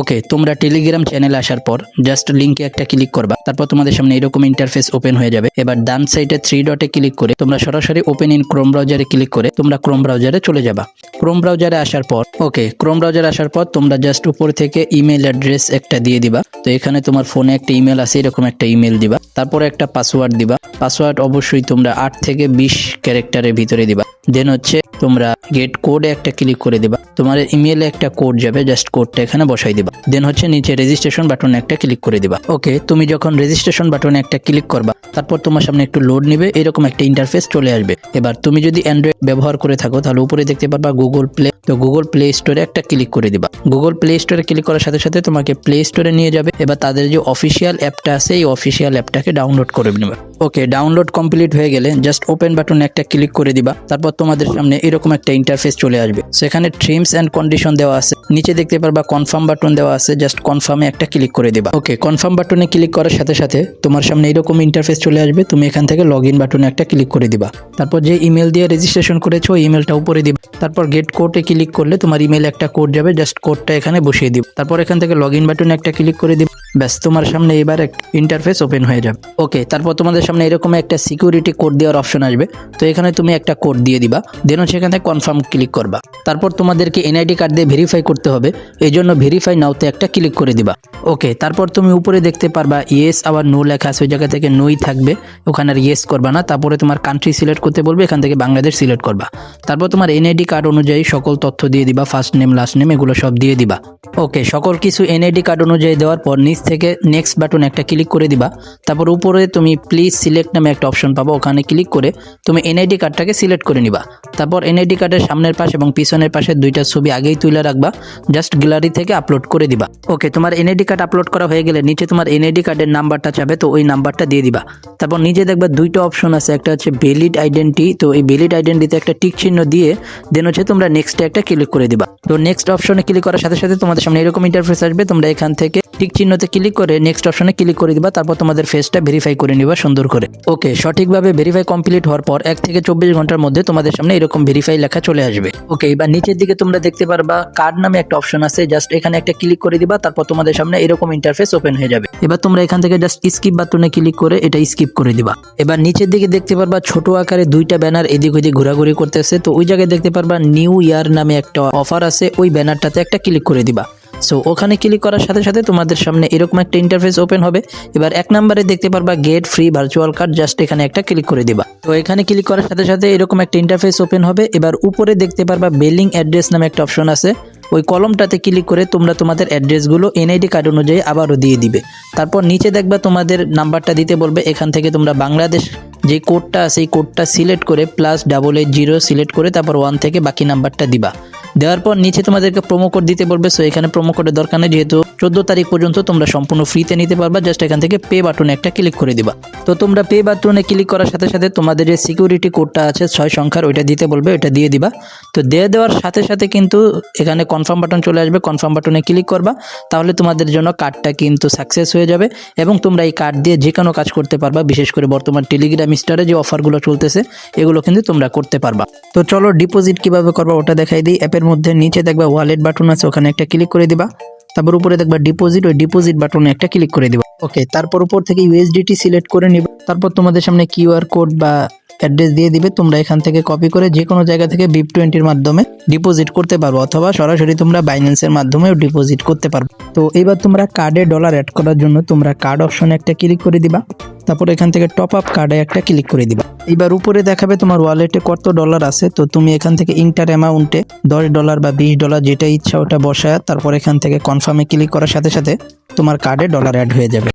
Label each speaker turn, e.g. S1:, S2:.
S1: ওকে তোমরা টেলিগ্রাম চ্যানেলে আসার পর জাস্ট লিঙ্কে একটা ক্লিক করবা, তারপর তোমাদের সামনে এরকম ইন্টারফেস ওপেন হয়ে যাবে। এবার ডান সাইডে থ্রি ডটে ক্লিক করে তোমরা সরাসরি ওপেন ইন ক্রোম ব্রাউজারে ক্লিক করে তোমরা ক্রোম ব্রাউজারে চলে যাবা। ক্রোম ব্রাউজারে আসার পর ওকে ক্রোম ব্রাউজারে আসার পর তোমরা জাস্ট উপর থেকে ইমেল অ্যাড্রেস একটা দিয়ে দিবা। তো এখানে তোমার ফোনে একটা ইমেল আছে, এরকম একটা ইমেল দিবা। তারপরে একটা পাসওয়ার্ড দিবা। পাসওয়ার্ড অবশ্যই তোমরা আট থেকে বিশ ক্যারেক্টারের ভিতরে দিবা। দেন হচ্ছে তোমরা গেট কোডে একটা ক্লিক করে দিবা। তোমার ইমেলে একটা কোড যাবে জাস্ট কোডটা এখানে বসাই দিবা। দেন হচ্ছে নিচে রেজিস্ট্রেশন বাটনে একটা ক্লিক করে দিবা। ওকে তুমি যখন রেজিস্ট্রেশন বাটনে একটা ক্লিক করবা, তারপর তোমার সামনে একটু লোড নিবে, এরকম একটা ইন্টারফেস চলে আসবে। এবার তুমি যদি অ্যান্ড্রয়েড ব্যবহার করে থাকো, তাহলে উপরে দেখতে পারবা গুগল প্লে তো গুগল প্লে স্টোরে একটা ক্লিক করে দিবা। গুগল প্লে স্টোরে ক্লিক করার সাথে সাথে তোমাকে প্লে স্টোরে নিয়ে যাবে। এবার তাদের যে অফিসিয়াল অ্যাপটা আছে, এই অফিসিয়াল অ্যাপটাকে ডাউনলোড করে নেবে। ওকে ডাউনলোড কমপ্লিট হয়ে গেলে জাস্ট ওপেন বাটনে একটা ক্লিক করে দিবা, তারপর তোমাদের সামনে এরকম একটা ইন্টারফেস চলে আসবে। সেখানে ট্রিমস অ্যান্ড কন্ডিশন দেওয়া আছে। নিচে দেখতে পারবা কনফার্ম বাটন দেওয়া আছে জাস্ট কনফার্মে একটা ক্লিক করে দিবা। ওকে কনফার্ম বাটনে ক্লিক করার সাথে সাথে তোমার সামনে এরকম ইন্টারফেস চলে আসবে, তুমি এখান থেকে লগ ইন বাটনে একটা ক্লিক করে দিবা। তারপর যে ইমেল দিয়ে রেজিস্ট্রেশন করেছ, ওই ইমেলটা উপরে দিবা। তারপর গেট কোডে ক্লিক করলে তোমার ইমেলে একটা কোড যাবে জাস্ট কোডটা এখানে বসিয়ে দিব। তারপর এখান থেকে লগ ইন বাটনে একটা ক্লিক করে দিব। ব্যাস, তোমার সামনে এবার এক ইন্টারফেস ওপেন হয়ে যাবে। ওকে তারপর তোমাদের সামনে এরকম একটা সিকিউরিটি কোড দেওয়ার অপশন আসবে। তো এখানে তুমি একটা কোড দিয়ে দিবা দেন এখান কনফার্ম ক্লিক করবা। তারপর তোমাদেরকে এনআইডি কার্ড দিয়ে ভেরিফাই করতে হবে। এই জন্য ভেরিফাই নাওতে একটা ক্লিক করে দিবা। ওকে তারপর তুমি উপরে দেখতে পারবা ইয়েস আবার নো লেখা আছে, ওই জায়গা থেকে নই থাকবে। ওখানে আর ইয়েস করবা না, তারপরে তোমার কান্ট্রি সিলেক্ট করতে বলবে, এখান থেকে বাংলাদেশ সিলেক্ট করবা। তারপর তোমার এনআইডি কার্ড অনুযায়ী সকল তথ্য দিয়ে দিবা ফার্স্ট নেম লাস্ট নেম এগুলো সব দিয়ে দিবা। ওকে সকল কিছু এনআইডি কার্ড অনুযায়ী দেওয়ার পর নিচ থেকে নেক্সট বাটন একটা ক্লিক করে দিবা। তারপর উপরে তুমি প্লিজ সিলেক্ট নামে একটা অপশন পাবো, ওখানে ক্লিক করে তুমি এনআইডি কার্ডটাকে সিলেক্ট করে নিবা। তারপর এনআইডি কার্ডের সামনের পাশে এবং পিছনের পাশে দুইটা ছবি আগেই তুলে রাখবা। জাস্ট গ্যালারি থেকে আপলোড করে দিবা। ওকে তোমার এনআইডি কার্ড আপলোড করা হয়ে গেলে নিচে তোমার এনআইডি কার্ডের নাম্বারটা চাবে, তো ওই নাম্বারটা দিয়ে দিবা। তারপর নিচে দেখবা দুইটা অপশন আছে, একটা হচ্ছে ভ্যালিড আইডেন্টি তো এই ভ্যালিড আইডেন্টিতে একটা টিক চিহ্ন দিয়ে দেন হচ্ছে তোমরা নেক্সটে একটা ক্লিক করে দিবা। তো নেক্সট অপশনে ক্লিক করার সাথে সাথে তোমাদের সামনে এরকম ইন্টারফেস আসবে, তোমরা এখান থেকে টিক চিহ্নতে ক্লিক করে নেক্সট অপশনে ক্লিক করে দিবা, তারপর তোমাদের ফেসটা ভেরিফাই করে নিবা সুন্দর করে। ওকে সঠিকভাবে ভেরিফাই কমপ্লিট হওয়ার পর এক থেকে চব্বিশ ঘণ্টার মধ্যে তোমাদের সামনে এরকম ভেরিফাই লেখা চলে আসবে। ওকে এবার নিচের দিকে তোমরা দেখতে পারবা কার্ড নামে একটা অপশন আছে জাস্ট এখানে একটা ক্লিক করে দিবা, তারপর তোমাদের সামনে এরকম ইন্টারফেস ওপেন হয়ে যাবে। এবার তোমরা এখান থেকে জাস্ট স্কিপ বাটনে ক্লিক করে এটা স্কিপ করে দিবা। এবার নিচের দিকে দেখতে পারবা ছোট আকারে দুইটা ব্যানার এদিক ওদিক ঘোরাঘুরি করতেছে, তো ওই জায়গায় দেখতে পারবা নিউ ইয়ার নামে একটা অফার আছে, ওই ব্যানারটাতে একটা ক্লিক করে দিবা। সো ওখানে ক্লিক করার সাথে সাথে তোমাদের সামনে এরকম একটা ইন্টারফেস ওপেন হবে। এবার এক নম্বরে দেখতে পারবা get free virtual card just এখানে একটা ক্লিক করে দিবা। তো এখানে ক্লিক করার সাথে সাথে এরকম একটা ইন্টারফেস ওপেন হবে। এবার উপরে দেখতে পারবা বেলিং অ্যাড্রেস নামে একটা অপশন আছে। ওই কলমটাতে ক্লিক করে তোমরা তোমাদের অ্যাড্রেসগুলো এনআইডি কার্ড অনুযায়ী আবারও দিয়ে দিবে। তারপর নিচে দেখবা তোমাদের নাম্বারটা দিতে বলবে। এখান থেকে তোমরা বাংলাদেশ যে কোডটা আছে, এই কোডটা সিলেক্ট করে plus double eight zero select করে তারপর ওয়ান থেকে বাকি নাম্বারটা দিবা। দেওয়ার পর নিচে তোমাদেরকে প্রোমো কোড দিতে বলবে সো এখানে প্রোমো কোডের দরকার নেই, যেহেতু চোদ্দ তারিখ পর্যন্ত তোমরা সম্পূর্ণ ফ্রিতে নিতে পারবা জাস্ট এখান থেকে পে বাটনে একটা ক্লিক করে দিবা। তো তোমরা পে বাটনে ক্লিক করার সাথে সাথে তোমাদের যে সিকিউরিটি কোডটা আছে, ছয় সংখ্যার, ওইটা দিতে বলবে, ওইটা দিয়ে দিবা। তো দিয়ে দেওয়ার সাথে সাথে কিন্তু এখানে কনফার্ম বাটন চলে আসবে কনফার্ম বাটনে ক্লিক করবা, তাহলে তোমাদের জন্য কার্ডটা কিন্তু সাকসেস হয়ে যাবে। এবং তোমরা এই কার্ড দিয়ে যে কোনো কাজ করতে পারবা, বিশেষ করে বর্তমান টেলিগ্রাম স্টারে যে অফারগুলো চলতেছে, এগুলো কিন্তু তোমরা করতে পারবা। তো চলো ডিপোজিট কীভাবে করবা, ওটা দেখাই দিই। অ্যাপের মধ্যে নিচে দেখবা ওয়ালেট বাটন আছে, ওখানে একটা ক্লিক করে দিবা। তারপর উপরে দেখবা ডিপোজিট ওই ডিপোজিট বাটনে একটা ক্লিক করে দিবা। ওকে তারপর উপর থেকে ইউএসডিটি সিলেক্ট করে নিবা। তারপর তোমাদের সামনে কিউআর কোড বা অ্যাড্রেস দিয়ে দিবে। তোমরা এখান থেকে কপি করে যে কোনো জায়গা থেকে বিপ টোয়েন্টির মাধ্যমে ডিপোজিট করতে পারব, অথবা সরাসরি তোমরা বাইন্যান্সের মাধ্যমেও ডিপোজিট করতে পারব। তো এবার তোমরা কার্ডে ডলার অ্যাড করার জন্য তোমরা কার্ড অপশনে একটা ক্লিক করে দিবা। তারপর এখান থেকে টপ আপ কার্ডে একটা ক্লিক করে দিবা। এবার উপরে দেখাবে তোমার ওয়ালেটে কত ডলার আছে, তো তুমি এখান থেকে ইন্টার অ্যামাউন্টে দশ ডলার বা বিশ ডলার যেটা ইচ্ছা ওটা বসায় তারপর এখান থেকে কনফার্মে ক্লিক করার সাথে সাথে তোমার কার্ডে ডলার অ্যাড হয়ে যাবে।